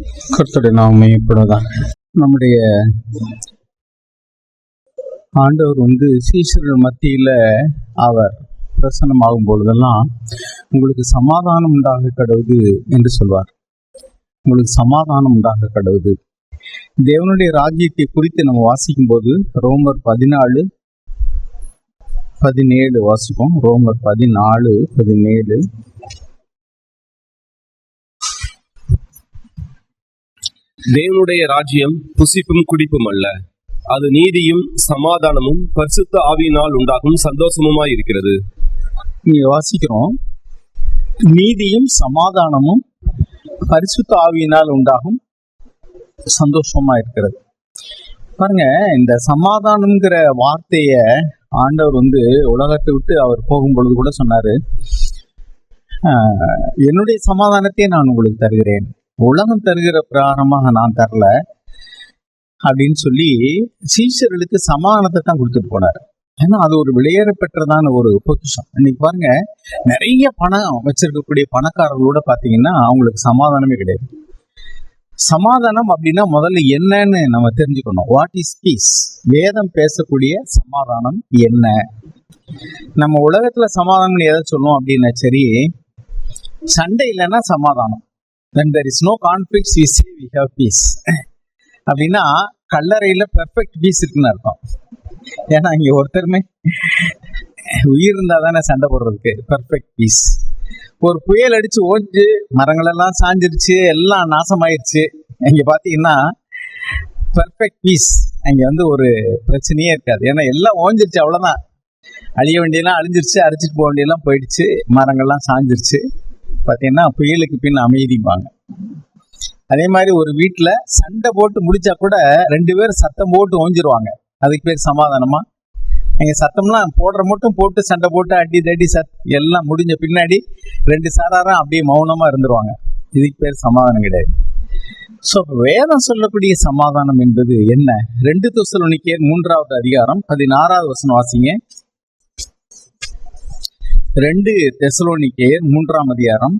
கர்த்தருடைய நாம் மையப்படுவதாக நம்முடைய ஆண்டவர் வந்து சீசர்கள் மத்தியில் அவர் பிரசனமாகும் பொழுதெல்லாம் உங்களுக்கு சமாதானம் உண்டாக கடவுது என்று சொல்வார். உங்களுக்கு சமாதானம் உண்டாக கடவுது. தேவனுடைய ராஜ்யத்தை குறித்து நம்ம வாசிக்கும் போது ரோமர் பதினாலு பதினேழு வாசிப்போம். ரோமர் பதினாலு பதினேழு. தேவனுடைய ராஜ்யம் புசிப்பும் குடிப்பும் அல்ல. அது நீதியும் சமாதானமும் பரிசுத்த ஆவியினால் உண்டாகும் சந்தோஷமுமாய் இருக்கிறது. இங்க வாசிக்கிறோம். நீதியும் சமாதானமும் பரிசுத்த ஆவியினால் உண்டாகும் சந்தோஷமா இருக்கிறது. பாருங்க இந்த சமாதானம்ங்கிற வார்த்தைய ஆண்டவர் வந்து உலகத்தை விட்டு அவர் போகும் பொழுது கூட சொன்னாரு. "ஆஹ், என்னுடைய சமாதானத்தை நான் உங்களுக்கு தருகிறேன். உலகம் தருகிற பிராணமாக நான் தரல அப்படின்னு சொல்லி சீஷர்களுக்கு சமாதானத்தை தான் கொடுத்துட்டு போனார். ஏன்னா அது ஒரு வெளியேற பெற்றதான ஒரு பொக்கிஷம். இன்னைக்கு பாருங்க நிறைய பணம் வச்சிருக்கக்கூடிய பணக்காரர்களோட பாத்தீங்கன்னா அவங்களுக்கு சமாதானமே கிடையாது. சமாதானம் அப்படின்னா முதல்ல என்னன்னு நம்ம தெரிஞ்சுக்கணும். வாட் இஸ் பீஸ் வேதம் பேசக்கூடிய சமாதானம் என்ன? நம்ம உலகத்துல சமாதானம் எதை சொல்லுவோம் அப்படின்னா சரி சண்டை இல்லைன்னா சமாதானம். When there is no conflicts we say we have peace அப்படின்னா கல்லறையில் பெர்ஃபெக்ட் பீஸ் இருக்குன்னு அர்த்தம். ஏன்னா இங்கே ஒருத்தருமே உயிர் இருந்தால் தானே சண்டை போடுறதுக்கு. பெர்ஃபெக்ட் பீஸ் ஒரு புயல் அடித்து ஓஞ்சு மரங்களெல்லாம் சாஞ்சிருச்சு எல்லாம் நாசமாயிருச்சு. இங்கே பார்த்தீங்கன்னா பெர்ஃபெக்ட் பீஸ் அங்கே வந்து ஒரு பிரச்சனையே இருக்காது. ஏன்னா எல்லாம் ஓஞ்சிருச்சு அவ்வளோதான் அழிய வேண்டியெல்லாம் அழிஞ்சிருச்சு அரைச்சிட்டு போக வேண்டியெல்லாம் போயிடுச்சு மரங்கள்லாம் சாஞ்சிருச்சு. பாத்தீங்கன்னா புயலுக்கு பின் அமைதிம்பாங்க. அதே மாதிரி ஒரு வீட்டுல சண்டை போட்டு முடிச்சா கூட ரெண்டு பேரும் சத்தம் போட்டு ஓஞ்சிருவாங்க. அதுக்கு பேர் சமாதானமா? எங்க சத்தம்லாம் போடுற மட்டும் போட்டு சண்டை போட்டு அடி தடி சத் எல்லாம் முடிஞ்ச பின்னாடி ரெண்டு சாராரம் அப்படியே மௌனமா இருந்துருவாங்க. இதுக்கு பேர் சமாதானம் கிடையாது. ஸோ வேதம் சொல்லக்கூடிய சமாதானம் என்பது என்ன? ரெண்டு தொசலோனிக்கேர் மூன்றாவது அதிகாரம் பதினாறாவது வசனம் வாசிங்க. ரெண்டு தெசலோனிக்கேர் மூன்றாம் அதிகாரம்.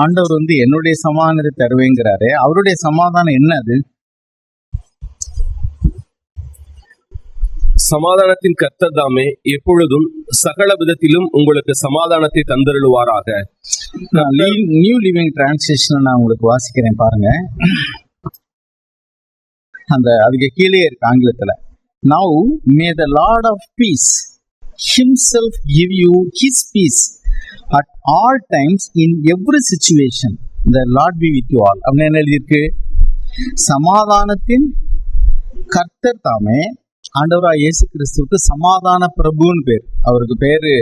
ஆண்டவர் வந்து என்னுடைய சமாதானத்தை தருவேங்கிறாரு. அவருடைய சமாதானம் என்ன அது சமாதானத்தின் கர்த்தர் தாமே எப்பொழுதும் சகல விதத்திலும் உங்களுக்கு சமாதானத்தை தந்தருளுவாராக. நான் நியூ லிவிங் டிரான்ஸ்லேஷன் நான் உங்களுக்கு வாசிக்கிறேன் பாருங்க. அந்த அதுக்கு கீழே இருக்கு ஆங்கிலத்துல. Now may the Lord of peace himself give you his peace at all times in every situation the Lord be with you all அப்படின்னு என்ன எழுதியிருக்கு? சமாதானத்தின் கர்த்தர் தாமே ஆண்டவராக இயேசு கிறிஸ்துவுக்கு சமாதான பிரபுன்னு பேர். அவருக்கு பேரு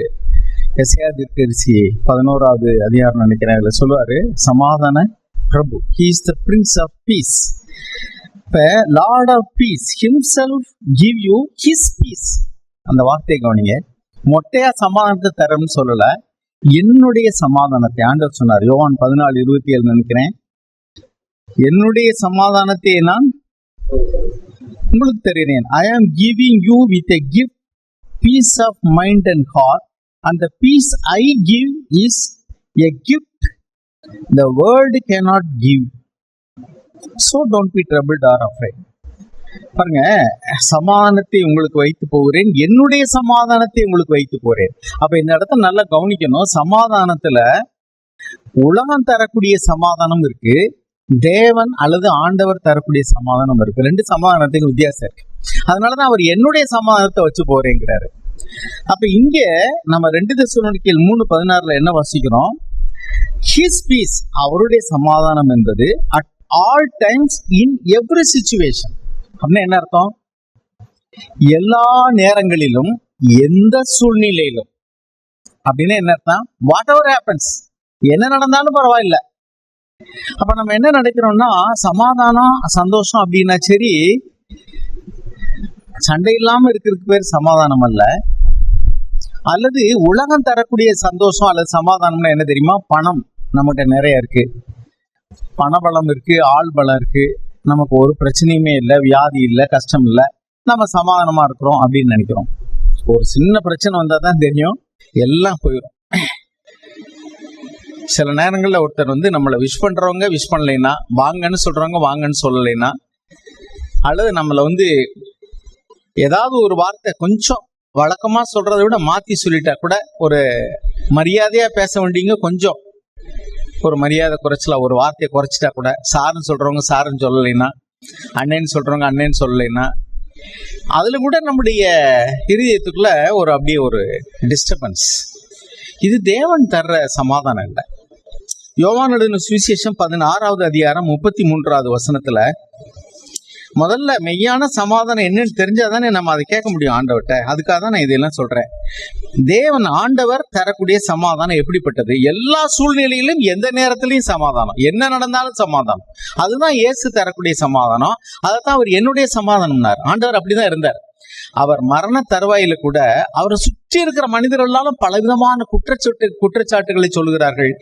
எஸ்யா தீர்க்கரிசி பதினோராவது அதிகாரம் நினைக்கிறேன். அதில் சொல்லுவாரு சமாதான பிரபு. He is the prince of peace இப்போ Lord of peace himself give you his peace அந்த வார்த்தையை கவனிங்க. மொட்டையா சமாதானத்தை தரேன்னு சொல்லல. என்னுடைய சமாதானத்தை ஆண்டவர் சொன்னார் யோவான் பதினாலு இருபத்தி ஏழு நினைக்கிறேன். என்னுடைய சமாதானத்தை நான் உங்களுக்கு தெரிகிறேன். I am giving you with a gift peace of mind and heart அந்த peace I give is a gift the world cannot give so don't be be டார் or பாருங்க சமாதானத்தை உங்களுக்கு வைத்து போகிறேன். என்னுடைய சமாதானத்தை உங்களுக்கு வைத்து போறேன் அப்ப இந்த இடத்த நல்லா கவனிக்கணும். சமாதானத்துல உலகம் தரக்கூடிய சமாதானம் இருக்கு. தேவன் அல்லது ஆண்டவர் தரக்கூடிய சமாதானம் இருக்கு. ரெண்டு சமாதானத்துக்கு வித்தியாசம் இருக்கு. அதனாலதான் அவர் என்னுடைய சமாதானத்தை வச்சு போறேங்கிறாரு. அப்ப இங்க நம்ம ரெண்டு தசுவனிக்கையில் மூணு பதினாறுல என்ன வாசிக்கிறோம்? ஹிஸ் பீஸ் அவருடைய சமாதானம் என்பது at all times in every situation அப்படின்னா என்ன அர்த்தம்? எல்லா நேரங்களிலும் எந்த சூழ்நிலையிலும். அப்படின்னு என்ன அர்த்தம்? வாட் எவர் ஹேப்பன்ஸ் என்ன நடந்தாலும் பரவாயில்ல. அப்ப நம்ம என்ன நினைக்கிறோம்னா சமாதானம் சந்தோஷம் அப்படின்னா சரி சண்டை இல்லாம இருக்கிறதுக்கு பேர் சமாதானம் அல்ல. அல்லது உலகம் தரக்கூடிய சந்தோஷம் அல்லது சமாதானம்னா என்ன தெரியுமா? பணம் நம்மகிட்ட நிறைய இருக்கு. பணபலம் இருக்கு ஆள் பலம் இருக்கு. நமக்கு ஒரு பிரச்சனையுமே இல்லை வியாதி இல்லை கஷ்டம் இல்லை. நம்ம சமாதானமா இருக்கிறோம் அப்படின்னு நினைக்கிறோம். ஒரு சின்ன பிரச்சனை வந்தா தான் தெரியும் எல்லாம் போயிடும் சில நேரங்களில் ஒருத்தர் வந்து நம்மளை விஷ் பண்றவங்க விஷ் பண்ணலைன்னா வாங்கன்னு சொல்றவங்க வாங்கன்னு சொல்லலைன்னா அல்லது நம்மளை வந்து ஏதாவது ஒரு வார்த்தை கொஞ்சம் வழக்கமா சொல்றதை விட மாத்தி சொல்லிட்டா கூட ஒரு மரியாதையா பேச வேண்டியங்க கொஞ்சம் ஒரு மரியாதை குறைச்சல ஒரு வார்த்தையை குறைச்சிட்டா கூட சாருன்னு சொல்றவங்க சாருன்னு சொல்லலைன்னா அண்ணேன்னு சொல்றவங்க அண்ணேன்னு சொல்லலைன்னா அதுல கூட நம்முடைய இருதயத்துக்குள்ள ஒரு அப்படியே ஒரு டிஸ்டர்பன்ஸ் இது தேவன் தர்ற சமாதானம் இல்லை. யோவான் எழுதின சுவிசேஷம் பதினாறாவது அதிகாரம் முப்பத்தி மூன்றாவது வசனத்துல முதல்ல மெய்யான சமாதானம் என்னன்னு தெரிஞ்சாதானே நம்ம அதை கேட்க முடியும் ஆண்டவர்கிட்ட. அதுக்காக தான் நான் இதெல்லாம் சொல்றேன். தேவன் ஆண்டவர் தரக்கூடிய சமாதானம் எப்படிப்பட்டது? எல்லா சூழ்நிலையிலும் எந்த நேரத்திலையும் சமாதானம். என்ன நடந்தாலும் சமாதானம். அதுதான் இயேசு தரக்கூடிய சமாதானம். அதைத்தான் அவர் என்னுடைய சமாதானம்னார். ஆண்டவர் அப்படிதான் இருந்தார். அவர் மரண தருவாயில கூட அவரை சுற்றி இருக்கிற மனிதர்களாலும் பலவிதமான குற்றச்சாட்டு குற்றச்சாட்டுகளை சொல்கிறார்கள்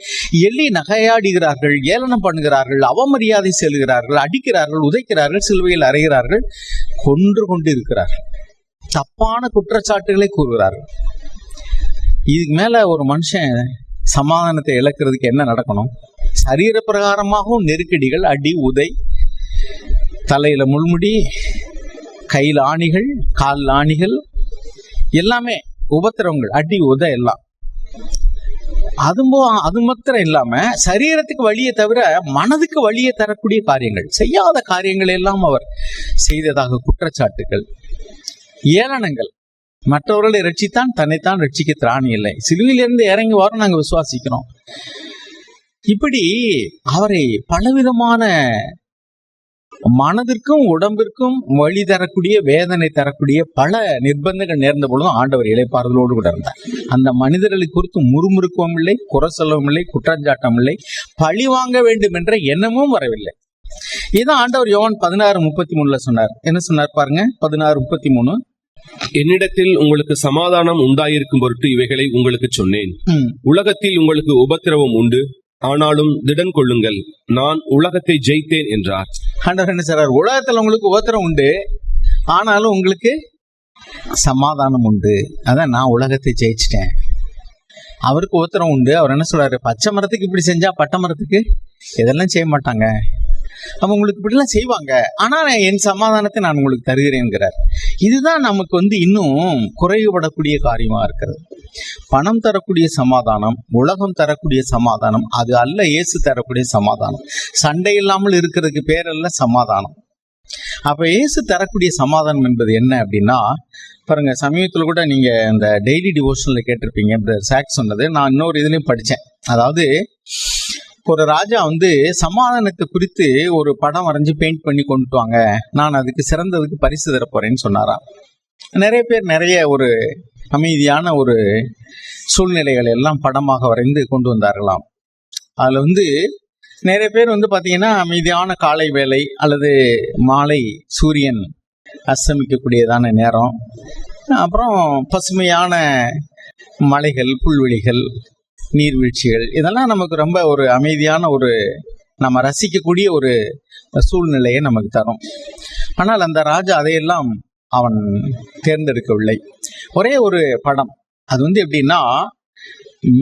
எள்ளி நகையாடுகிறார்கள் ஏளனம் பண்ணுகிறார்கள் அவமரியாதை செல்கிறார்கள் அடிக்கிறார்கள் உதைக்கிறார்கள் சிலுவையில் அறைகிறார்கள் கொன்று கொண்டு இருக்கிறார்கள் தப்பான குற்றச்சாட்டுகளை கூறுகிறார்கள். இதுக்கு மேல ஒரு மனுஷன் சமாதானத்தை இழக்கிறதுக்கு என்ன நடக்கணும்? சரீர பிரகாரமாகவும் நெருக்கடிகள் அடி உதை தலையில முள்முடி கையில் ஆணிகள் கால் ஆணிகள் எல்லாமே உபத்திரவங்கள் அடி உத எல்லாம். அது அது மாத்திரம் இல்லாம சரீரத்துக்கு வழியை தவிர மனதுக்கு வழியை தரக்கூடிய காரியங்கள் செய்யாத காரியங்கள் எல்லாம் அவர் செய்ததாக குற்றச்சாட்டுகள். ஏளனங்கள். மற்றவர்களை ரட்சித்தான் தன்னைத்தான் ரட்சிக்க திராணி இல்லை. சிலுவையிலிருந்து இறங்கி வரும் நாங்கள் விசுவாசிக்கிறோம். இப்படி அவரை பலவிதமான மனதிற்கும் உடம்பிற்கும் வழி தரக்கூடிய வேதனை தரக்கூடிய பல நிர்பந்தங்கள் நேர்ந்த பொழுதும் ஆண்டவர் இலைப்பாறுதலோடு கூட இருந்தார். அந்த மனிதர்களை குறித்து முறுமுறுக்கவும் இல்லை குறை சொல்லவும் இல்லை குற்றஞ்சாட்டம் இல்லை பழி வாங்க வேண்டும் என்ற எண்ணமும் வரவில்லை. இதான் ஆண்டவர் யோவான் பதினாறு முப்பத்தி மூணுல சொன்னார். என்ன சொன்னார் பாருங்க பதினாறு முப்பத்தி மூணு என்னிடத்தில் உங்களுக்கு சமாதானம் உண்டாயிருக்கும் பொருட்டு இவைகளை உங்களுக்கு சொன்னேன். உலகத்தில் உங்களுக்கு உபத்திரவம் உண்டு. ஆனாலும் திடன் கொள்ளுங்கள் நான் உலகத்தை ஜெயித்தேன் என்றார். ஆண்டவர் என்ன சொல்றார் உலகத்துல உங்களுக்கு ஓத்திரம் உண்டு ஆனாலும் உங்களுக்கு சமாதானம் உண்டு. அதான் நான் உலகத்தை ஜெயிச்சிட்டேன். அவருக்கு ஓத்திரம் உண்டு. அவர் என்ன சொல்றாரு? பச்சை மரத்துக்கு இப்படி செஞ்சா பட்டை மரத்துக்கு? இதெல்லாம் செய்ய மாட்டாங்க? அப்ப உங்களுக்கு இப்படிலாம் செய்வாங்க. ஆனால் என் சமாதானத்தை நான் உங்களுக்கு தருகிறேன்கிறார். இதுதான் நமக்கு வந்து இன்னும் குறைவுபடக்கூடிய காரியமாக இருக்கிறது. பணம் தரக்கூடிய சமாதானம் உலகம் தரக்கூடிய சமாதானம் அது அல்ல இயேசு தரக்கூடிய சமாதானம். சண்டை இல்லாமல் இருக்கிறதுக்கு பேரல்ல சமாதானம். அப்ப இயேசு தரக்கூடிய சமாதானம் என்பது என்ன அப்படின்னா பாருங்க சமீபத்தில் கூட நீங்க இந்த டெய்லி டிவோஷனில் கேட்டிருப்பீங்க பிரதர் சாக் சொன்னது. நான் இன்னொரு இதுலேயும் படித்தேன் அதாவது ஒரு ராஜா வந்து சமாதானத்தை குறித்து ஒரு படம் வரைஞ்சு பெயிண்ட் பண்ணி கொண்டுட்டு வாங்க. நான் அதுக்கு சிறந்ததுக்கு பரிசு தரப் போறேன்னு சொன்னாராம். நிறைய பேர் நிறைய ஒரு அமைதியான ஒரு சூழ்நிலைகள் எல்லாம் படமாக வரைந்து கொண்டு வந்தார்களாம். அதில் வந்து நிறைய பேர் வந்து பார்த்தீங்கன்னா அமைதியான காலை வேலை அல்லது மாலை சூரியன் அஸ்தமிக்கக்கூடியதான நேரம். அப்புறம் பசுமையான மலைகள் புல்வெளிகள் நீர்வீழ்ச்சிகள். இதெல்லாம் நமக்கு ரொம்ப ஒரு அமைதியான ஒரு நம்ம ரசிக்கக்கூடிய ஒரு சூழ்நிலையை நமக்கு தரும். ஆனால் அந்த ராஜா அதையெல்லாம் அவன் தேர்ந்தெடுக்கவில்லை. ஒரே ஒரு படம். அது வந்து எப்படின்னா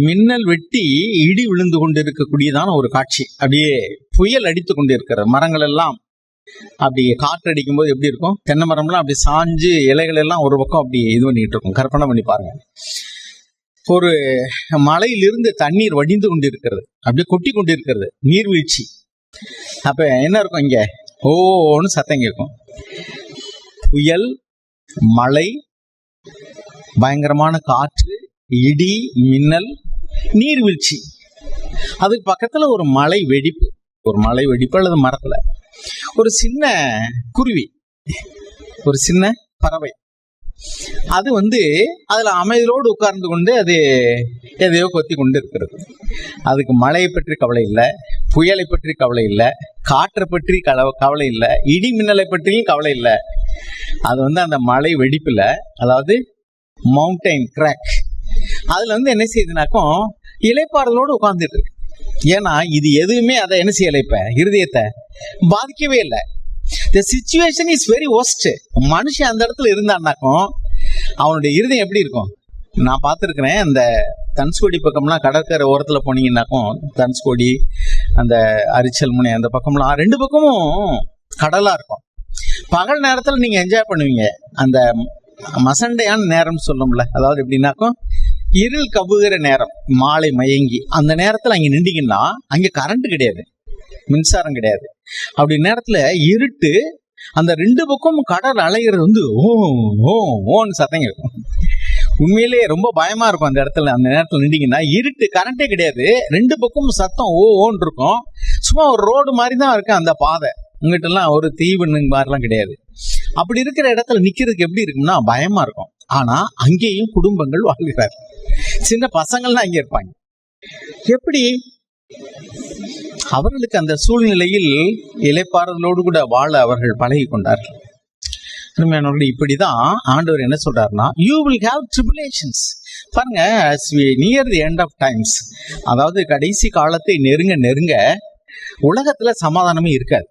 மின்னல் வெட்டி இடி விழுந்து கொண்டிருக்கக்கூடியதான ஒரு காட்சி. அப்படியே புயல் அடித்து கொண்டிருக்கிற மரங்கள் எல்லாம் அப்படி காற்று அடிக்கும் போது எப்படி இருக்கும்? தென்னை மரம்லாம் அப்படி சாஞ்சு இலைகள் எல்லாம் ஒரு பக்கம் அப்படி இது பண்ணிட்டு இருக்கும். கற்பனை பண்ணி பாருங்க. ஒரு மலையிலிருந்து தண்ணீர் வடிந்து கொண்டிருக்கிறது. அப்படியே கொட்டி கொண்டிருக்கிறது. நீர்வீழ்ச்சி. அப்ப என்ன இருக்கும் இங்க? ஓன்னு சத்தம் கேட்கும். புயல் மழை பயங்கரமான காற்று இடி மின்னல் நீர்வீழ்ச்சி. அதுக்கு பக்கத்துல ஒரு மலை வெடிப்பு. ஒரு மலை வெடிப்பு அல்லது மரத்துல. ஒரு சின்ன குருவி. ஒரு சின்ன பறவை. அது வந்து அதில் அமைதியோடு உட்கார்ந்து கொண்டு அது எதையோ கொத்தி கொண்டு இருக்கிறது அதுக்கு மழையை பற்றி கவலை இல்லை புயலை பற்றி கவலை இல்லை காற்றை பற்றி கவலை இல்லை இடி மின்னலை பற்றியும் கவலை இல்லை. அது வந்து அந்த மலை வெடிப்பில் அதாவது மவுண்டைன் கிராக் அதில் வந்து என்ன செய்யுதுனாக்கும் இலைப்பாறுதலோடு உட்கார்ந்துட்டு இருக்கு. ஏன்னா இது எதுவுமே அதை என்ன செய்யலை இப்போ? இருதயத்தை பாதிக்கவே இல்லை. The situation is very worst மனுஷன் அந்த இடத்துல இருந்தான்னாக்கும் அவனுடைய இருதயம் எப்படி இருக்கும்? நான் பார்த்துருக்கிறேன் அந்த தனுஷ்கோடி பக்கம்லாம் கடற்கரை ஓரத்தில் போனீங்கன்னாக்கும் தனுஷ்கோடி அந்த அரிச்சல் முனை அந்த பக்கம்லாம் ரெண்டு பக்கமும் கடலாக இருக்கும். பகல் நேரத்தில் நீங்கள் என்ஜாய் பண்ணுவீங்க. அந்த மசண்டையான நேரம் சொல்லும்ல அதாவது எப்படின்னாக்கும் இருள் கவுகிற நேரம் மாலை மயங்கி அந்த நேரத்தில் அங்கே நின்றீங்கன்னா அங்கே கரண்ட் கிடையாது. மின்சாரம் கிடையாது. அப்படி நேரத்தில் இருட்டு அந்த ரெண்டு பக்கமும் கடல் அலைகிறது வந்து ஓ ஓ ஓன்னு சத்தம் கேட்கும் உண்மையிலேயே ரொம்ப பயமா இருக்கும் அந்த இடத்துல அந்த நேரத்தில் நின்றீங்கன்னா இருட்டு கரண்டே கிடையாது. ரெண்டு பக்கமும் சத்தம் ஓ ஓன்னு இருக்கும். சும்மா ஒரு ரோடு மாதிரி தான் இருக்கு அந்த பாதை. உங்ககிட்டலாம் ஒரு தீவுன்னு மாதிரிலாம் கிடையாது. அப்படி இருக்கிற இடத்துல நிக்கிறதுக்கு எப்படி இருக்கும்னா பயமா இருக்கும். ஆனா அங்கேயும் குடும்பங்கள் வாழ்கிறார் சின்ன பசங்கள்லாம் அங்கே இருப்பாங்க. எப்படி அவர்களுக்கு அந்த சூழ்நிலையில் இலைப்பாறுதலோடு கூட வாழ அவர்கள் பழகி கொண்டார்கள் அருமையானவர்களே இப்படிதான் ஆண்டவர் என்ன சொல்றாருன்னா யூ வில் ஹாவ் ட்ரிபுலேஷன்ஸ் பாருங்க as we near the end of times அதாவது கடைசி காலத்தை நெருங்க நெருங்க உலகத்துல சமாதானமே இருக்காது.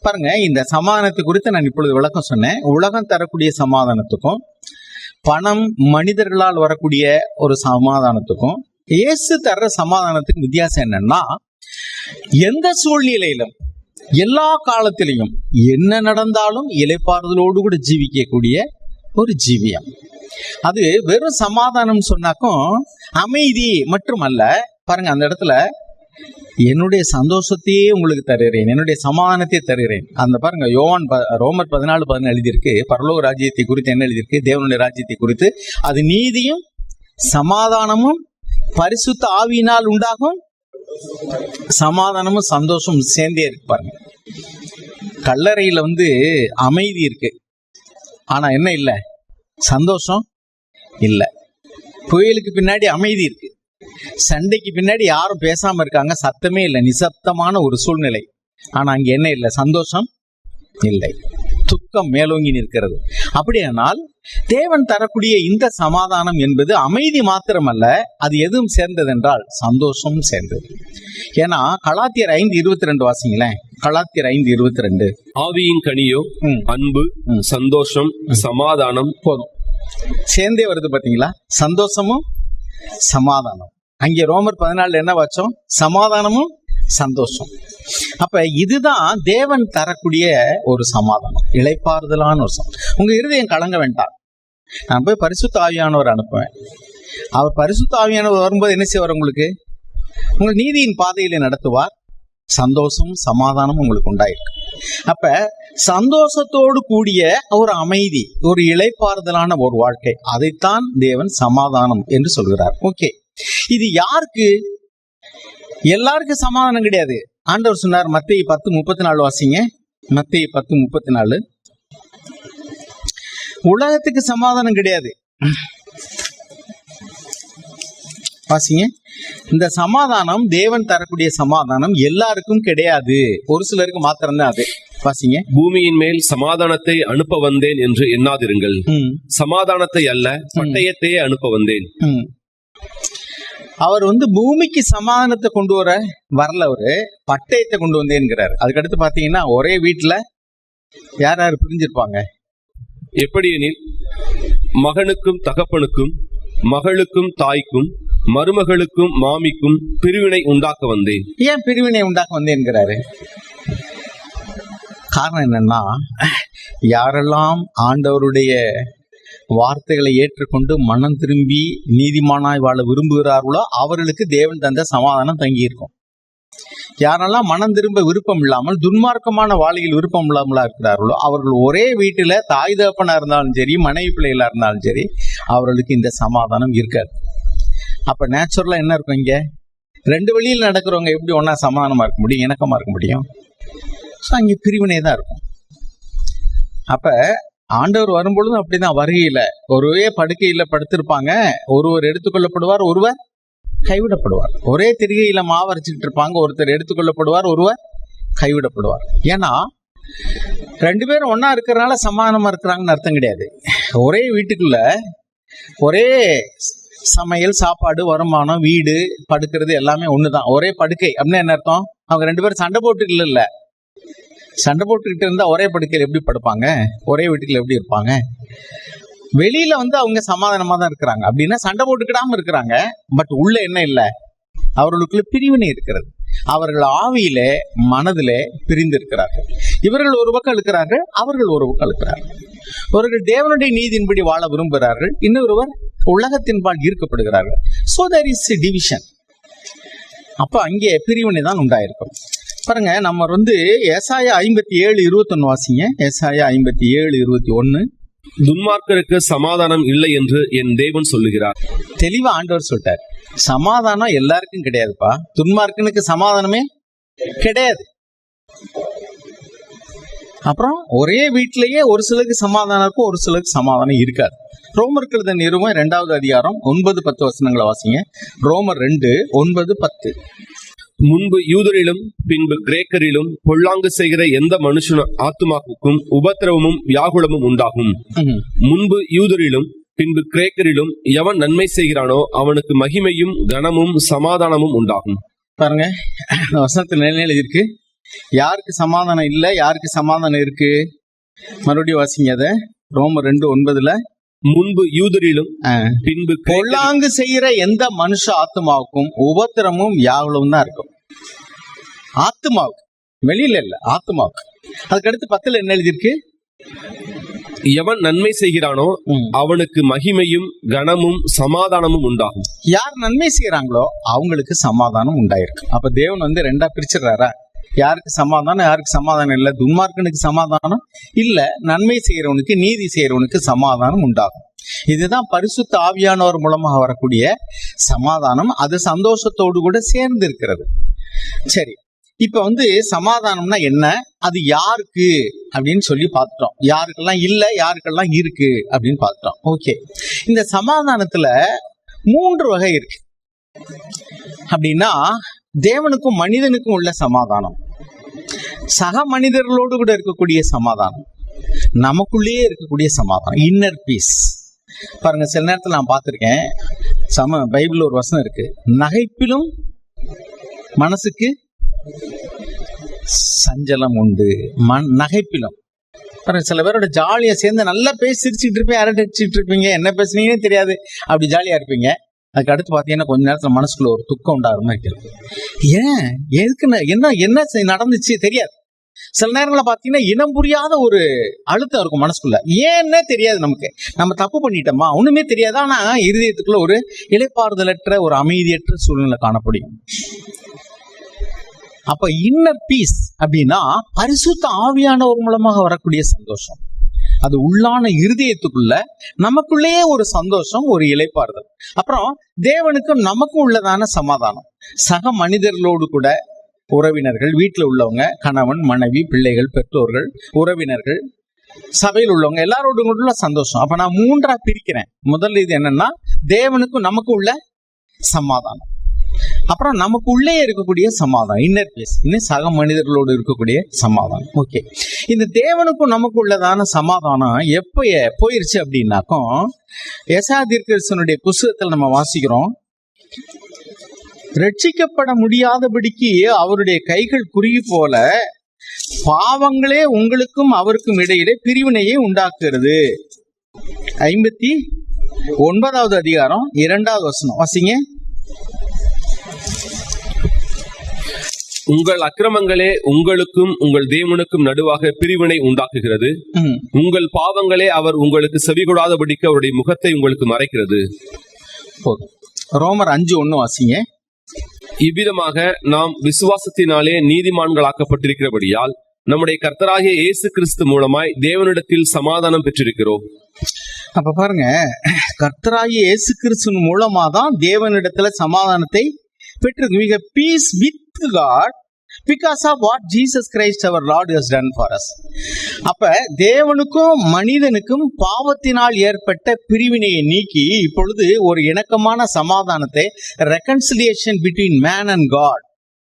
பாருங்க இந்த சமாதானத்தை குறித்து நான் இப்பொழுது விளக்கம் சொன்னேன். உலகம் தரக்கூடிய சமாதானத்துக்கும் பணம் மனிதர்களால் வரக்கூடிய ஒரு சமாதானத்துக்கும் இயேசு தர்ற சமாதானத்துக்கு வித்தியாசம் என்னன்னா எந்த சூழ்நிலையிலும் எல்லா காலத்திலையும் என்ன நடந்தாலும் இலைப்பாறுதலோடு கூட ஜீவிக்கக்கூடிய ஒரு ஜீவியம். அது வெறும் சமாதானம் சொன்னாக்கும் அமைதி மற்றும் அல்ல பாருங்க அந்த இடத்துல என்னுடைய சந்தோஷத்தையே உங்களுக்கு தருகிறேன் என்னுடைய சமாதானத்தை தருகிறேன். அந்த பாருங்க யோவான் ப- ரோமர் பதினாலு பதினாலு எழுதியிருக்கு. பரலோக ராஜ்யத்தை குறித்து என்ன எழுதியிருக்கு? தேவனுடைய ராஜ்யத்தை குறித்து. அது நீதியும் சமாதானமும் பரிசுத்த ஆவியினால் உண்டாகும் சமாதானமும் சந்தோஷமும் சேர்ந்தே இருக்கு பாருங்க. கல்லறையில வந்து அமைதி இருக்கு. ஆனா என்ன இல்ல? சந்தோஷம் இல்ல. புயலுக்கு பின்னாடி அமைதி இருக்கு. சண்டைக்கு பின்னாடி யாரும் பேசாம இருக்காங்க. சத்தமே இல்லை. நிசப்தமான ஒரு சூழ்நிலை. ஆனா அங்க என்ன இல்லை? சந்தோஷம் இல்லை. துக்கம் மேலோங்கி நிற்கிறது. அப்படியானால் தேவன் தரக்கூடிய இந்த சமாதானம் என்பது அமைதி மாத்திரமல்ல அது எதுவும் சேர்ந்தது என்றால் சந்தோஷமும் சேர்ந்தது. ஏன்னா கலாத்தியர் ஐந்து இருபத்தி ரெண்டு வாசிங்களேன். கலாத்தியர் ஐந்து இருபத்தி ரெண்டு ஆவியின் கனியோ. அன்பு. சந்தோஷம் சமாதானம். போதும். சேர்ந்தே வருது பாத்தீங்களா? சந்தோஷமும் சமாதானம். அங்கே ரோமர் பதினாலுல என்ன வச்சோம்? சமாதானமும் சந்தோஷம். அப்ப இதுதான் தேவன் தரக்கூடிய ஒரு சமாதானம் இழைப்பாறுதலான ஒரு சமாதானம் உங்க இருதயம் கலங்க வேண்டாம். நான் போய் பரிசுத்த ஆவியானவர் அனுப்புவேன். அவர் பரிசுத்த ஆவியானவர் வரும்போது என்ன செய்வார் உங்களுக்கு? உங்கள் நீதியின் பாதையில நடத்துவார். சந்தோஷம் சமாதானம் உங்களுக்கு உண்டாயிருக்கு. அப்ப சந்தோஷத்தோடு கூடிய ஒரு அமைதி ஒரு இழைப்பாறுதலான ஒரு வாழ்க்கை அதைத்தான் தேவன் சமாதானம் என்று சொல்கிறார். ஓகே. இது யாருக்கு? எல்லாருக்கும் சமாதானம் கிடையாது. ஆண்டவர் சொன்னார் மத்திய பத்து முப்பத்தி நாலு வாசிங்க. மத்திய பத்து முப்பத்தி நாலு உலகத்துக்கு சமாதானம் கிடையாது. வாசிங்க. இந்த சமாதானம் தேவன் தரக்கூடிய சமாதானம் எல்லாருக்கும் கிடையாது. ஒரு சிலருக்கு மாத்திரம்தான் அது. வாசிங்க. பூமியின் மேல் சமாதானத்தை அனுப்ப வந்தேன் என்று எண்ணாதிருங்கள். சமாதானத்தை அல்ல பட்டயத்தையே அனுப்ப வந்தேன். அவர் வந்து பூமிக்கு சமாதானத்தை கொண்டு வர வரல அவரு. பட்டயத்தை கொண்டு வந்தேங்கிறாரு அதுக்கடுத்து பாத்தீங்கன்னா ஒரே வீட்டுல யார் யார் பிரிஞ்சிருப்பாங்க? எப்படியெனில் மகனுக்கும் தகப்பனுக்கும் மகளுக்கும் தாய்க்கும் மருமகளுக்கும் மாமிக்கும் பிரிவினை உண்டாக்க வந்தேன். ஏன் பிரிவினை உண்டாக்க வந்தேங்கிறாரு காரணம் என்னன்னா யாரெல்லாம் ஆண்டவருடைய வார்த்தைகளை ஏற்றுக்கொண்டு மனம் திரும்பி நீதிமானாய் வாழ விரும்புகிறார்களோ அவர்களுக்கு தேவன் தந்த சமாதானம் தங்கியிருக்கும். யாரெல்லாம் மனம் திரும்ப விருப்பம் இல்லாமல் துன்மார்க்கமான வாழ்க்கையில் விருப்பம் இல்லாமலா இருக்கிறார்களோ அவர்கள் ஒரே வீட்டில் தாய் தகப்பனா இருந்தாலும் சரி மனைவி பிள்ளைகளா இருந்தாலும் சரி அவர்களுக்கு இந்த சமாதானம் இருக்காது. அப்ப நேச்சுரலா என்ன இருக்கும் இங்க? ரெண்டு வழியில் நடக்கிறவங்க எப்படி ஒன்னா சமாதானமா இருக்க முடியும் இணக்கமா இருக்க முடியும்? ஸோ அங்கே பிரிவினை தான் இருக்கும். அப்போ ஆண்டவர் வரும்பொழுதும் அப்படிதான் வருகையில. ஒரே படுக்கையில படுத்திருப்பாங்க. ஒருவர் எடுத்துக்கொள்ளப்படுவார் ஒருவர் கைவிடப்படுவார். ஒரே திரிகையில மாவரைச்சிக்கிட்டு இருப்பாங்க ஒருத்தர் எடுத்துக்கொள்ளப்படுவார் ஒருவர் கைவிடப்படுவார். ஏன்னா ரெண்டு பேரும் ஒன்னா இருக்கிறனால சமாதானமா இருக்கிறாங்கன்னு அர்த்தம் கிடையாது. ஒரே வீட்டுக்குள்ள ஒரே சமையல் சாப்பாடு வருமானம் வீடு படுக்கிறது எல்லாமே ஒண்ணுதான். ஒரே படுக்கை அப்படின்னா என்ன அர்த்தம்? அவங்க ரெண்டு பேரும் சண்டை போட்டுக்கல சண்டை போட்டுக்கிட்டு இருந்தால் ஒரே படுக்கையில் எப்படி படுப்பாங்க? ஒரே வீட்டுக்குள்ள எப்படி இருப்பாங்க? வெளியில வந்து அவங்க சமாதானமாக தான் இருக்கிறாங்க. அப்படின்னா சண்டை போட்டுக்கிடாம இருக்கிறாங்க. பட் உள்ள என்ன இல்லை? அவர்களுக்குள்ள பிரிவினை இருக்கிறது. அவர்கள் ஆவியிலே மனதிலே பிரிந்து இருக்கிறார்கள் இவர்கள் ஒரு பக்கம் இருக்கிறார்கள் அவர்கள் ஒரு பக்கம் இருக்கிறார்கள். அவர்கள் தேவனுடைய நீதியின்படி வாழ விரும்புகிறார்கள். இன்னொருவர் உலகத்தின்பால் ஈர்க்கப்படுகிறார்கள். சோ தர் இஸ் டிவிஷன் அப்ப அங்கே பிரிவினை தான் உண்டாயிருக்கும். பாருங்க நம்ம வந்து ஏசாயா ஐம்பத்தி ஏழு இருபத்தொன்னு வாசிங்க. ஏசாயா ஐம்பத்தி ஏழு இருபத்தி ஒன்னு துன்மார்க்கருக்கு சமாதானம் இல்லை என்று என் தேவன் சொல்லுகிறார். தெளிவா ஆண்டவர் சொல்லிட்டார். சமாதானம் எல்லாருக்கும் கிடையாதுப்பா. துன்மார்க்கனுக்கு சமாதானமே கிடையாது. அப்புறம் ஒரே வீட்டிலேயே ஒரு சிலருக்கு சமாதானம் இருக்கும் ஒரு சிலருக்கு சமாதானம் இருக்காது. ரோமர் கழுத நிறுவம் ரெண்டாவது அதிகாரம் ஒன்பது பத்து வசனங்களை வாசிங்க. ரோமர் ரெண்டு ஒன்பது பத்து. முன்பு யூதரிலும் பின்பு கிரேக்கரிலும் பொல்லாங்கு செய்கிற எந்த மனுஷன ஆத்துமாவுக்கும் உபத்திரவமும் வியாகுலமும் உண்டாகும். முன்பு யூதரிலும் பின்பு கிரேக்கரிலும் எவன் நன்மை செய்கிறானோ அவனுக்கு மகிமையும் கனமும் சமாதானமும் உண்டாகும். பாருங்க வசனத்தில் என்ன எழுதியிருக்கு யாருக்கு சமாதானம் இல்லை யாருக்கு சமாதானம் இருக்கு? மறுபடியும் வாசிங்க அதை. ரோமர் ரெண்டு ஒன்பதுல. முன்பு யூதரிலும். பின்பு பொல்லாங்கு செய்யற எந்த மனுஷ ஆத்மாவுக்கும் உபத்திரமும் யாவலும் தான் இருக்கும். ஆத்மாவுக்கு வெளியில இல்ல ஆத்மாவுக்கு அதுக்கடுத்து பத்துல என்ன எழுதியிருக்கு? எவன் நன்மை செய்கிறானோ. அவனுக்கு மகிமையும் கனமும் சமாதானமும் உண்டாகும். யார் நன்மை செய்யறாங்களோ அவங்களுக்கு சமாதானம் உண்டாயிருக்கு. அப்ப தேவன் வந்து ரெண்டா பிரிச்சிடுறாரா? யாருக்கு சமாதானம் யாருக்கு சமாதானம் இல்ல? துன்மார்க்கனுக்கு சமாதானம் இல்ல நன்மை செய்யறவனுக்கு நீதி செய்யறவனுக்கு சமாதானம் உண்டாகும். இதுதான் பரிசுத்த ஆவியானவர் மூலமாக வரக்கூடிய சமாதானம். அது சந்தோஷத்தோடு கூட சேர்ந்து இருக்கிறது சரி. இப்ப வந்து சமாதானம்னா என்ன? அது யாருக்கு? அப்படின்னு சொல்லி பார்த்துட்டோம். யாருக்கெல்லாம் இல்லை யாருக்கெல்லாம் இருக்கு அப்படின்னு பார்த்துட்டோம். ஓகே. இந்த சமாதானத்துல மூன்று வகை இருக்கு. அப்படின்னா தேவனுக்கும் மனிதனுக்கும் உள்ள சமாதானம். சக மனிதர்களோடு கூட இருக்கக்கூடிய சமாதானம். நமக்குள்ளேயே இருக்கக்கூடிய சமாதானம். இன்னர் பீஸ் பாருங்க சில நேரத்தில் நான் பார்த்துருக்கேன். சம பைபிள் ஒரு வசனம் இருக்கு. நகைப்பிலும் மனசுக்கு சஞ்சலம் உண்டு. மண் நகைப்பிலம். சில பேரோட ஜாலியாக சேர்ந்து நல்லா பேசி சிரிச்சுட்டு இருப்பேன் அரட்டடிச்சுட்டு இருப்பீங்க என்ன பேசுனீங்கன்னு தெரியாது. அப்படி ஜாலியா இருப்பீங்க. அதுக்கு அடுத்து பார்த்தீங்கன்னா கொஞ்ச நேரத்தில் மனசுக்குள்ள ஒரு துக்கம் உண்டாகிற மாதிரி இருக்கும் ஏன்? எதுக்கு என்ன என்ன நடந்துச்சு தெரியாது. சில நேரங்களில் பார்த்தீங்கன்னா இனம் புரியாத ஒரு அழுத்தம் இருக்கும் மனசுக்குள்ள. ஏன்னே தெரியாது நமக்கு. நம்ம தப்பு பண்ணிட்டோமா? ஒன்றுமே தெரியாது. ஆனால் இருதயத்துக்குள்ள ஒரு இலைப்பாறுதலற்ற ஒரு அமைதியற்ற சூழ்நிலை காணப்படும். அப்ப இன்னர் பீஸ் அப்படின்னா பரிசுத்த ஆவியானவர் மூலமாக வரக்கூடிய சந்தோஷம். அது உள்ளான இருதயத்துக்குள்ள நமக்குள்ளேயே ஒரு சந்தோஷம் ஒரு இலைப்பாறுதல் அப்புறம் தேவனுக்கும் நமக்கும் உள்ளதான சமாதானம். சக மனிதர்களோடு கூட உறவினர்கள் வீட்டில் உள்ளவங்க கணவன் மனைவி பிள்ளைகள் பெற்றோர்கள் உறவினர்கள் சபையில் உள்ளவங்க எல்லாரோடும் உள்ள சந்தோஷம். அப்ப நான் மூன்றா பிரிக்கிறேன். முதல் இது என்னன்னா தேவனுக்கும் நமக்கும் உள்ள சமாதானம். அப்புறம் நமக்கு உள்ளே இருக்கக்கூடிய சமாதானம். இன்னர் பீஸ் இன்னும் சக மனிதர்களோடு இருக்கக்கூடிய சமாதானம். ஓகே இந்த தேவனுக்கும் நமக்கு உள்ளதான சமாதானம் எப்ப போயிருச்சு அப்படின்னாக்கும் எசா தீர்க்கரசனுடைய புஸ்தகத்தில் நம்ம வாசிக்கிறோம். ரட்சிக்கப்பட முடியாதபடிக்கு அவருடைய கைகள் குறுகி போல பாவங்களே உங்களுக்கும் அவருக்கும் இடையிலே பிரிவினையை உண்டாக்குகிறது. ஐம்பத்தி ஒன்பதாவது அதிகாரம் இரண்டாவது வசனம். வாசிங்க. உங்கள் அக்கிரமங்களே உங்களுக்கும் உங்கள் தேவனுக்கும் நடுவாக பிரிவினை உண்டாக்குகிறது. உங்கள் பாவங்களே அவர் உங்களுக்கு செவிகொடாதபடிக்கு அவருடைய முகத்தை உங்களுக்கு மறைக்கிறது. ரோமர் அஞ்சு ஒண்ணு வாசிங்க. இவ்விதமாக நாம் விசுவாசத்தினாலே நீதிமான்களாக்கப்பட்டிருக்கிறபடியால் நம்முடைய கர்த்தராகிய இயேசு கிறிஸ்து மூலமாய் தேவனிடத்தில் சமாதானம் பெற்றிருக்கிறோம். அப்ப பாருங்க கர்த்தராகி இயேசு கிறிஸ்துவின் மூலமா தான் தேவனிடத்துல சமாதானத்தை பெற்றிருக்கு we peace with God because of what Jesus Christ our Lord has done for us அப்ப தேவனுக்கும் மனிதனுக்கும் பாவத்தினால் ஏற்பட்ட பிரிவினையை நீக்கி இப்பொழுது ஒரு இணக்கமான சமாதானத்தை reconciliation between man and God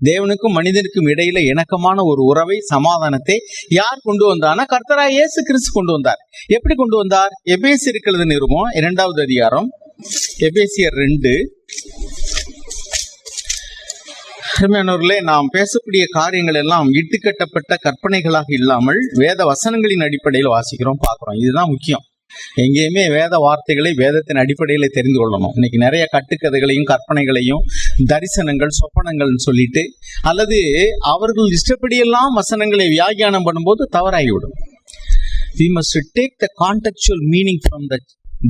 தேவனுக்கும் மனிதனுக்கும் இடையில இணக்கமான ஒரு உறவை சமாதானத்தை யார் கொண்டு வந்தானா கர்த்தரா இயேசு கிறிஸ்து கொண்டு வந்தார். எப்படி கொண்டு வந்தார்? எபேசி இருக்கிறது நிருபம் இரண்டாவது அதிகாரம். எபேசியர் ரெண்டு. அருமையானவர்களே நாம் பேசக்கூடிய காரியங்கள் எல்லாம் இட்டுக்கட்டப்பட்ட கற்பனைகளாக இல்லாமல் வேத வசனங்களின் அடிப்படையில் வாசிக்கிறோம் பார்க்குறோம். இதுதான் முக்கியம். எங்கேயுமே வேத வார்த்தைகளை வேதத்தின் அடிப்படையில் தெரிந்து கொள்ளணும். இன்னைக்கு நிறைய கட்டுக்கதைகளையும் கற்பனைகளையும் தரிசனங்கள் சொப்பனங்கள்னு சொல்லிட்டு அல்லது அவர்கள் இஷ்டப்படியெல்லாம் வசனங்களை வியாகியானம் பண்ணும்போது தவறாகிவிடும். We must take the contextual meaning from the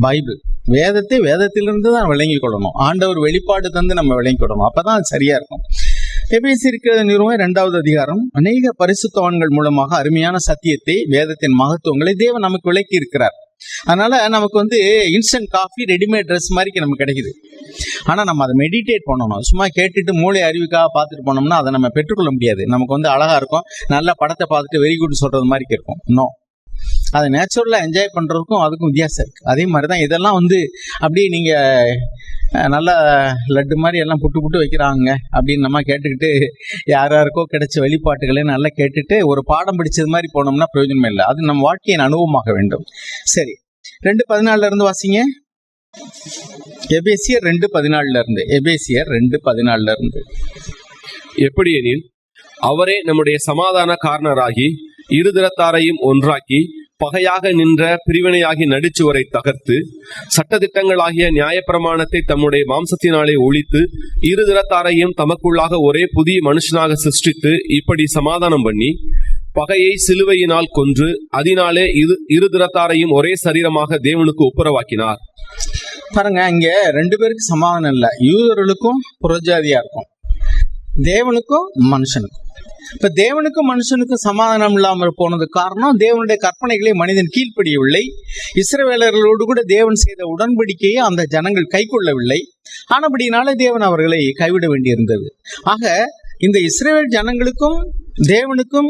Bible வேதத்தை வேதத்திலிருந்து தான் விளங்கிக் கொள்ளணும். ஆண்டவர் வெளிப்பாடு தந்து நம்ம விளங்கிக் கொள்ளணும். அப்பதான் அது சரியா இருக்கும். எபேசி இருக்கிற நிறுவனம் இரண்டாவது அதிகாரம். அநேக பரிசுத்தவான்கள் மூலமாக அருமையான சத்தியத்தை வேதத்தின் மகத்துவங்களை தேவன் நமக்கு விளக்கி இருக்கிறார். அதனால நமக்கு வந்து இன்ஸ்டன்ட் காஃபி ரெடிமேட் ட்ரெஸ் மாதிரி நமக்கு கிடைக்குது. ஆனா நம்ம அதை மெடிடேட் பண்ணணும். சும்மா கேட்டுட்டு மூளை அறிவுக்காக பார்த்துட்டு போனோம்னா அதை நம்ம பெற்றுக்கொள்ள முடியாது. நமக்கு வந்து அழகா இருக்கும். நல்ல படத்தை பார்த்துட்டு வெரி குட் சொல்றது மாதிரி இருக்கும். நோ அதை நேச்சுரலாக என்ஜாய் பண்ணுறதுக்கும் அதுக்கும் வித்தியாசம் இருக்குது அதே மாதிரி தான் இதெல்லாம் வந்து அப்படியே நீங்கள் நல்லா லட்டு மாதிரி எல்லாம் புட்டு புட்டு வைக்கிறாங்க அப்படின்னு நம்ம கேட்டுக்கிட்டு யார் யாருக்கோ கிடைச்ச வெளிப்பாட்டுகளை நல்லா கேட்டுட்டு ஒரு பாடம் பிடிச்சது மாதிரி போனோம்னா பிரயோஜனமே இல்லை. அது நம்ம வாழ்க்கையின் அனுபவமாக வேண்டும். சரி ரெண்டு பதினாலுல இருந்து வாசிங்க. எபேசியர் ரெண்டு பதினாலுல இருந்து. எபேசியர் ரெண்டு பதினாலுல இருந்து. எப்படி எனில் அவரே நம்முடைய சமாதான காரணராகி இருதரத்தாரையும் ஒன்றாக்கி பகையாக நின்ற பிரிவினையாகி நடிச்சுவரை தகர்த்து சட்டதிட்டங்களாகிய நியாயப்பிரமாணத்தை தம்முடைய மாம்சத்தினாலே ஒழித்து இருதரத்தாரையும் தமக்குள்ளாக ஒரே புதிய மனுஷனாக சிருஷ்டித்து இப்படி சமாதானம் பண்ணி பகையை சிலுவையினால் கொன்று அதனாலே இரு இருதரத்தாரையும் ஒரே சரீரமாக தேவனுக்கு ஒப்புரவாக்கினார் பாருங்க இங்க ரெண்டு பேருக்கு சமாதானம் இல்லை. யூதர்களுக்கும் புறஜாதியா இருக்கும். தேவனுக்கும் மனுஷனுக்கும். இப்ப தேவனுக்கும் மனுஷனுக்கும் சமாதானம் இல்லாமல் போனது காரணம் தேவனுடைய கற்பனைகளை மனிதன் கீழ்ப்படியவில்லை. இஸ்ரவேலர்களோடு கூட தேவன் செய்த உடன்படிக்கையை அந்த ஜனங்கள் கைக்கொள்ளவில்லை. ஆனபடினால தேவன் அவர்களை கைவிட வேண்டியிருந்தது. ஆக இந்த இஸ்ரேல் ஜனங்களுக்கும் தேவனுக்கும்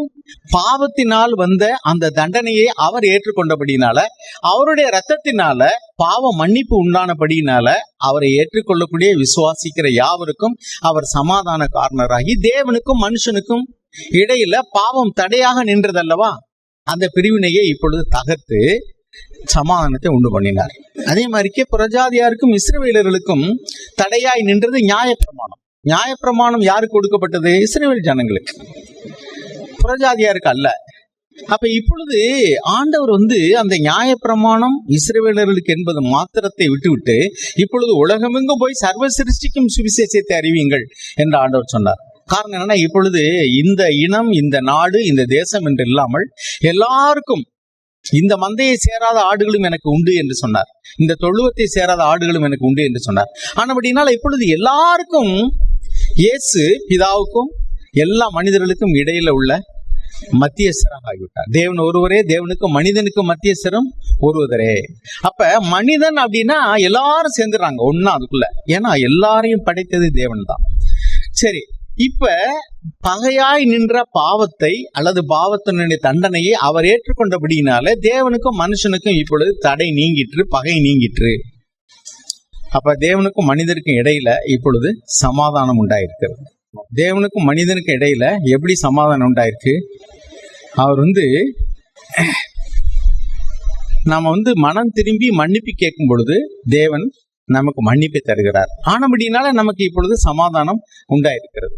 பாவத்தினால் வந்த அந்த தண்டனையை அவர் ஏற்றுக்கொண்டபடினால அவருடைய ரத்தத்தினால பாவ மன்னிப்பு உண்டானபடியினால அவரை ஏற்றுக்கொள்ளக்கூடிய விசுவாசிக்கிற யாவருக்கும் அவர் சமாதான காரணராகி தேவனுக்கும் மனுஷனுக்கும் இடையில பாவம் தடையாக நின்றதல்லவா? அந்த பிரிவினையை இப்பொழுது தகர்த்து சமாதானத்தை உண்டு பண்ணினார். அதே மாதிரிக்கே புரஜாதியாருக்கும் இஸ்ரவேலர்களுக்கும் தடையாய் நின்றது நியாயப்பிரமாணம். நியாயப்பிரமாணம் யாருக்கு கொடுக்கப்பட்டது? இஸ்ரேல் ஜனங்களுக்கு. புறஜாதியாருக்கு அல்ல. அப்ப இப்பொழுது ஆண்டவர் வந்து அந்த நியாயப்பிரமாணம் இஸ்ரேவேலர்களுக்கு என்பது மாத்திரத்தை விட்டுவிட்டு இப்பொழுது உலகமெங்கும் போய் சர்வ சிருஷ்டிக்கும் சுவிசேஷத்தை அறிவியுங்கள் என்று ஆண்டவர் சொன்னார். காரணம் என்னன்னா இப்பொழுது இந்த இனம் இந்த நாடு இந்த தேசம் என்று இல்லாமல் எல்லாருக்கும் இந்த மந்தையை சேராத ஆடுகளும் எனக்கு உண்டு என்று சொன்னார். இந்த தொழுவத்தை சேராத ஆடுகளும் எனக்கு உண்டு என்று சொன்னார். ஆனால் அப்படின்னால இப்பொழுது எல்லாருக்கும் இயேசு பிதாவுக்கும் எல்லா மனிதர்களுக்கும் இடையில உள்ள மத்தியஸ்தராக ஆகிவிட்டார் தேவன் ஒருவரே தேவனுக்கும் மனிதனுக்கும் மத்தியஸ்தரம் ஒருவரே. அப்ப மனிதன் அப்படின்னா எல்லாரும் சேர்ந்துடுறாங்க ஒன்னா அதுக்குள்ள. ஏன்னா எல்லாரையும் படைத்தது தேவன் தான் சரி இப்ப பகையாய் நின்ற பாவத்தை அல்லது பாவத்தினுடைய தண்டனையை அவர் ஏற்றுக்கொண்டபடியினால தேவனுக்கும் மனுஷனுக்கும் இப்பொழுது தடை நீங்கிற்று பகை நீங்கிற்று. அப்ப தேவனுக்கும் மனிதருக்கும் இடையில இப்பொழுது சமாதானம் உண்டாயிருக்கிறது தேவனுக்கும் மனிதனுக்கும் இடையில எப்படி சமாதானம் உண்டாயிருக்கு? அவர் வந்து நாம வந்து மனம் திரும்பி மன்னிப்பு கேட்கும் பொழுது தேவன் நமக்கு மன்னிப்பை தருகிறார். ஆனபடினால நமக்கு இப்பொழுது சமாதானம் உண்டாயிருக்கிறது.